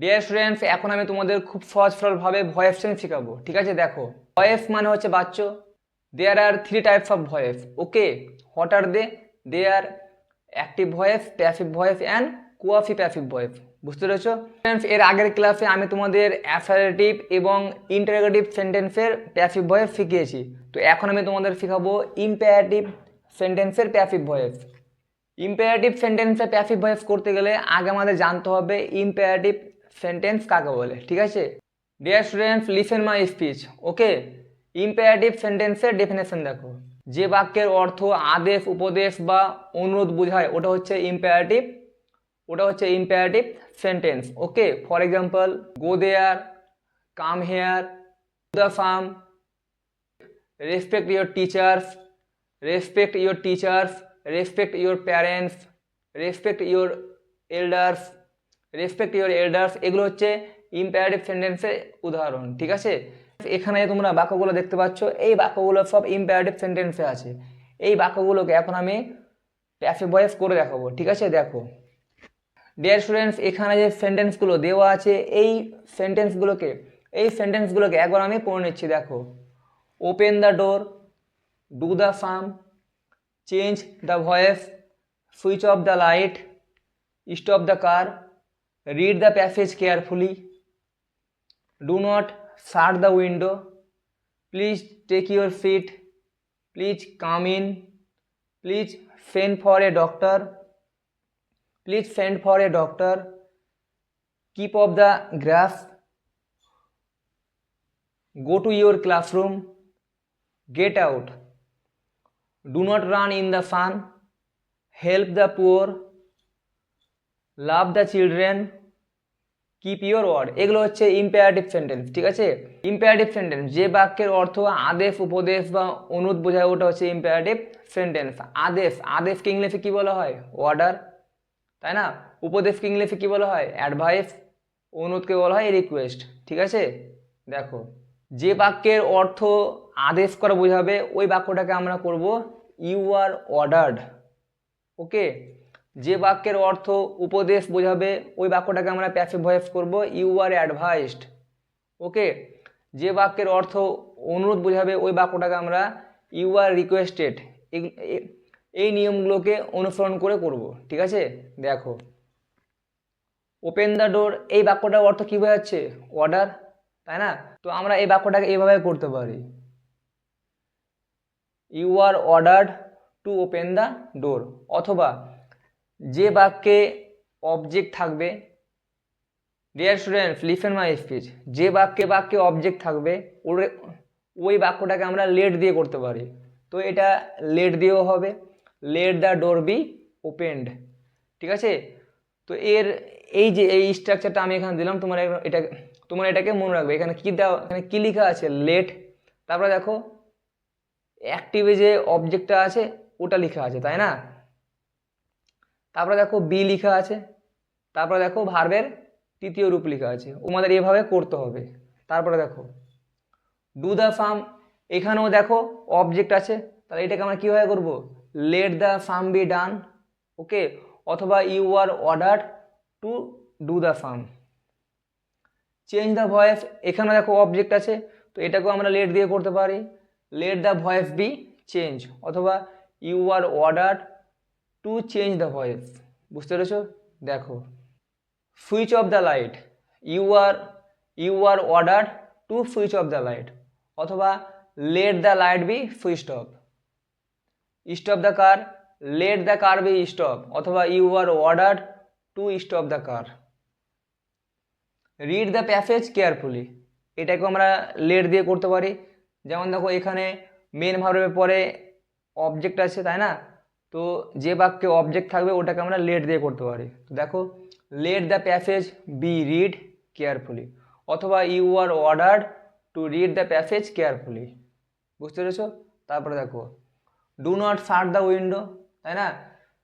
Dear students এখন আমি তোমাদের খুব সহজ সরলভাবে ভয়েস চেঞ্জ শেখাবো। ঠিক আছে দেখো। ভয়েস মানে হচ্ছে বাচ্চ। There are three types of voice okay what are they they are active voice passive voice and quasi passive voice বুঝতে পেরেছ? Friends, এর আগের ক্লাসে আমি তোমাদের অ্যাফারেটিভ এবং ইন্টারোগেটিভ সেন্টেন্সের প্যাসিভ ভয়েস শিখিয়েছি। তো এখন আমি তোমাদের শেখাবো ইম্পারেটিভ সেন্টেন্সের প্যাসিভ ভয়েস ইম্পারেটিভ সেন্টেন্সে প্যাসিভ ভয়েস করতে গেলে আগে আমাদের জানতে হবে ইম্পারেটিভ সেন্টেন্স কাকে বলে? ঠিক আছে? Dear students listen my speech okay imperative সেন্টেন্সের ডেফিনেশন দেখো। যে বাক্যের অর্থ আদেশ, উপদেশ বা অনুরোধ বোঝায়, ওটা হচ্ছে ইম্পারেটিভ ওটা হচ্ছে imperative sentence okay for example go there come here the firm respect your teachers, respect your teachers, respect your parents, respect your elders respect your elders, এগুলো হচ্ছে ইম্পারেটিভ সেন্টেন্সের উদাহরণ, ঠিক আছে? এখানে যে তোমরা বাক্যগুলো দেখতে পাচ্ছ, এই বাক্যগুলো সব ইম্পারেটিভ সেন্টেন্সে আছে। এই বাক্যগুলোকে এখন আমি প্যাসিভ ভয়েস করে দেখাবো, ঠিক আছে? দেখো। ডিয়ার স্টুডেন্টস এখানে যে সেন্টেন্সগুলো দেওয়া আছে, এই সেন্টেন্সগুলোকে এই সেন্টেন্সগুলোকে একবার আমি পড়ে নিচ্ছি, দেখো। Open the door do the firm change the voice switch off the light stop the car Read the passage carefully. Do not shut the window. Please take your seat. Please come in. Please send for a doctor. Please send for a doctor. Keep up the grass. Go to your classroom. Get out. Do not run in the sun. Help the poor love the children keep your word এগুলো হচ্ছে imperative sentence ঠিক আছে? Imperative sentence যে বাক্যের অর্থ আদেশ, উপদেশ বা অনুদ বোঝায়, ওটা হচ্ছে ইম্পারেটিভ সেন্টেন্স আদেশ, আদেশকে ইংলিশে কী বলা হয়? অর্ডার তাই না? উপদেশকে ইংলিশে কী বলা হয়? অ্যাডভাইস অনুদকে বলা হয় রিকোয়েস্ট ঠিক আছে? দেখো, যে বাক্যের অর্থ আদেশ করা বোঝাবে, ওই বাক্যটাকে আমরা করব ইউ আর অর্ডার্ড ওকে যে বাক্যের অর্থ উপদেশ বোঝাবে, ওই বাক্যটাকে আমরা প্যাসিভ ভয়েস করব। ইউ আর অ্যাডভাইসড ওকে যে বাক্যের অর্থ অনুরোধ বোঝাবে, ওই বাক্যটাকে আমরা ইউ আর রিকোয়েস্টেড এই নিয়মগুলোকে অনুসরণ করে করব। ঠিক আছে? দেখো। ওপেন দ্য ডোর এই বাক্যটার অর্থ কী বোঝাচ্ছে? অর্ডার তাই না? তো আমরা এই বাক্যটাকে এইভাবে করতে পারি। You are ordered to open the door অথবা যে বাক্যে অবজেক্ট থাকবে dear students listen my speech যে বাক্যে বাক্যে অবজেক্ট থাকবে, ওর, ওই বাক্যটাকে আমরা লেট দিয়ে করতে পারি। তো এটা লেট দিয়েও হবে let the door be opened ঠিক আছে? তো এর, এই যে, এই স্ট্রাকচারটা আমি এখানে দিলাম, তোমার এটা, তোমার এটাকে মনে রাখবে। এখানে কী দেওয়া, এখানে কী লেখা আছে? লেট তারপরে দেখো অ্যাক্টিভে যে অবজেক্টটা আছে, ওটা লেখা আছে, তাই না? তারপরে দেখো বি লেখা আছে, তারপরে দেখো ভার্বের তৃতীয় রূপ লেখা আছে, তোমাদের এভাবে করতে হবে। তারপরে দেখো ডু দ্য ফার্ম এখানেও দেখো অবজেক্ট আছে, তাহলে এটাকে আমরা কীভাবে করব? Let the firm be done okay অথবা you are order to do the firm change the voice এখানে দেখো অবজেক্ট আছে, তো এটাকেও আমরা লেট দিয়ে করতে পারি। Let the voice be change অথবা you are order to change the voice বুঝতে পেরেছ? দেখো। Switch off the light you are you are order to switch off the light অথবা let the light be switch off stop the car let the car be stop অথবা you are order to stop the car read the passage carefully এটাকে আমরা let দিয়ে করতে পারি। যেমন দেখো, এখানে মেন ভার্বের পরে অবজেক্ট আছে, তাই না? তো যে বাক্যে অবজেক্ট থাকবে, ওটাকে আমরা লেট দিয়ে করতে পারি। তো দেখো let the passage be read carefully অথবা you are order to read the passage carefully বুঝতে পেরেছ? তারপরে দেখো do not shut the window তাই না?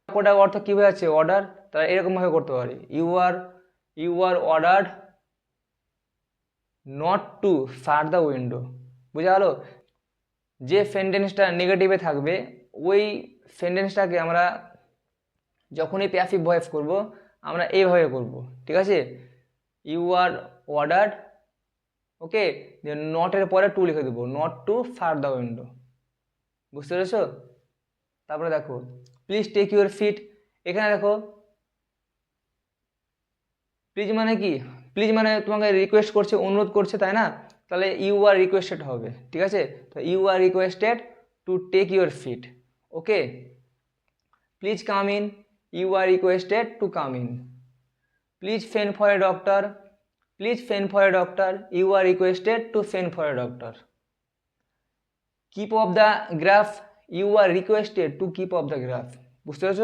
ওটা অর্থ কী বোঝাচ্ছে? অর্ডার তারা এরকমভাবে করতে পারি। You are you are order not to shut the window বুঝা গেলো? যে সেন্টেন্সটা নেগেটিভে থাকবে, ওই সেন্টেন্সটাকে আমরা যখনই প্যাসিভ ভয়েস করব, আমরা এইভাবে করব, ঠিক আছে? ইউ আর অর্ডার ওকে যে নটের পরে টু লিখে দেবো not to far the window বুঝতে পেরেছ? তারপরে দেখো প্লিজ টেক ইউর ফিট এখানে দেখো প্লিজ মানে কি? প্লিজ মানে তোমাকে রিকোয়েস্ট করছে, অনুরোধ করছে, তাই না? তাহলে ইউ আর রিকোয়েস্টেড হবে, ঠিক আছে? তো you are requested to take your fit okay please come in you are requested to come in please phone for a doctor please phone for a doctor you are requested to phone for a doctor keep off the grass you are requested to keep off the grass বুঝতে পেরেছ?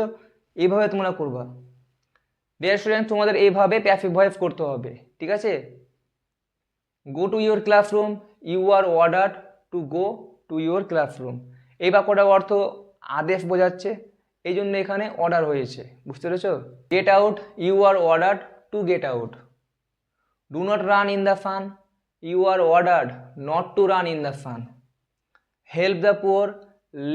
এইভাবে তোমরা করবা। Dear student তোমাদের এইভাবে passive voice করতে হবে, ঠিক আছে? Go to your classroom you are order to go to your classroom এই বাক্যটার অর্থ আদেশ বোঝাচ্ছে, এই জন্য এখানে অর্ডার হয়েছে। বুঝতে পেরেছ? Get out you are order to get out do not run in the sun you are ordered not to run in the sun help the poor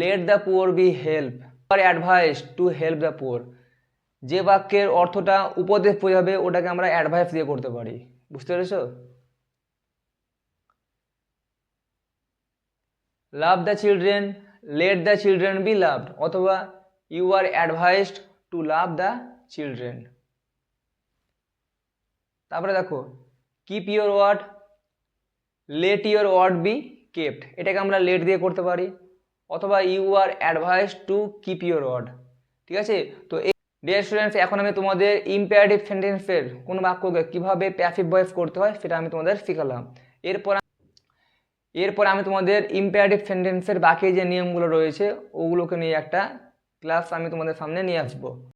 let the poor be help are advise to help the poor যে বাক্যের অর্থটা উপদেশ বোঝাবে, ওটাকে আমরা advice দিয়ে করতে পারি। বুঝতে পেরেছ? Love the children let the children be loved অথবা you are advised to love the children তারপরে দেখো keep your word let your word be kept এটাকে আমরা লেট দিয়ে করতে পারি, অথবা you are advise to keep your word ঠিক আছে? তো এই ডিয়ার স্টুডেন্টস এখন আমি তোমাদের ইম্পারেটিভ সেন্টেন্সের কোনো বাক্যকে কীভাবে প্যাসিভ ভয়েস করতে হয় সেটা আমি তোমাদের শেখালাম। এরপর এরপর আমি তোমাদের ইম্পারেটিভ সেন্টেন্সের বাকি যে নিয়মগুলো রয়েছে, ওগুলোকে নিয়ে একটা ক্লাস আমি তোমাদের সামনে নিয়ে আসব।